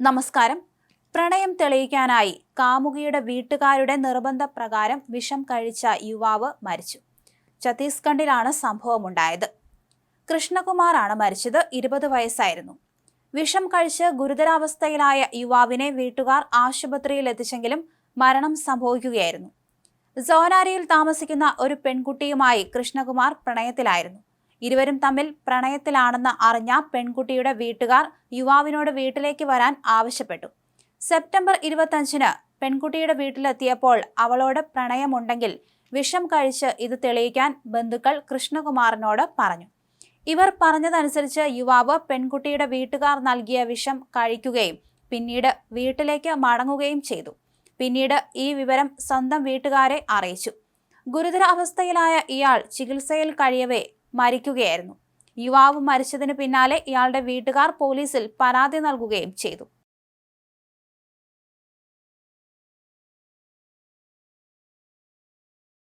നമസ്കാരം. പ്രണയം തെളിയിക്കാനായി കാമുകിയുടെ വീട്ടുകാരുടെ നിർബന്ധപ്രകാരം വിഷം കഴിച്ച യുവാവ് മരിച്ചു. ഛത്തീസ്ഗഡിലാണ് സംഭവമുണ്ടായത്. കൃഷ്ണകുമാറാണ് മരിച്ചത്. ഇരുപത് വയസ്സായിരുന്നു. വിഷം കഴിച്ച് ഗുരുതരാവസ്ഥയിലായ യുവാവിനെ വീട്ടുകാർ ആശുപത്രിയിൽ എത്തിച്ചെങ്കിലും മരണം സംഭവിക്കുകയായിരുന്നു. സോനാരിയിൽ താമസിക്കുന്ന ഒരു പെൺകുട്ടിയുമായി കൃഷ്ണകുമാർ പ്രണയത്തിലായിരുന്നു. ഇരുവരും തമ്മിൽ പ്രണയത്തിലാണെന്ന് അറിഞ്ഞ പെൺകുട്ടിയുടെ വീട്ടുകാർ യുവാവിനോട് വീട്ടിലേക്ക് വരാൻ ആവശ്യപ്പെട്ടു. സെപ്റ്റംബർ ഇരുപത്തഞ്ചിന് പെൺകുട്ടിയുടെ വീട്ടിലെത്തിയപ്പോൾ അവളോട് പ്രണയമുണ്ടെങ്കിൽ വിഷം കഴിച്ച് ഇത് തെളിയിക്കാൻ ബന്ധുക്കൾ കൃഷ്ണകുമാറിനോട് പറഞ്ഞു. ഇവർ പറഞ്ഞതനുസരിച്ച് യുവാവ് പെൺകുട്ടിയുടെ വീട്ടുകാർ നൽകിയ വിഷം കഴിക്കുകയും പിന്നീട് വീട്ടിലേക്ക് മടങ്ങുകയും ചെയ്തു. പിന്നീട് ഈ വിവരം സ്വന്തം വീട്ടുകാരെ അറിയിച്ചു. ഗുരുതര അവസ്ഥയിലായ ഇയാൾ ചികിത്സയിൽ കഴിയവേ മരിക്കുകയായിരുന്നു. യുവാവ് മരിച്ചതിന് പിന്നാലെ ഇയാളുടെ വീട്ടുകാർ പോലീസിൽ പരാതി നൽകുകയും ചെയ്തു.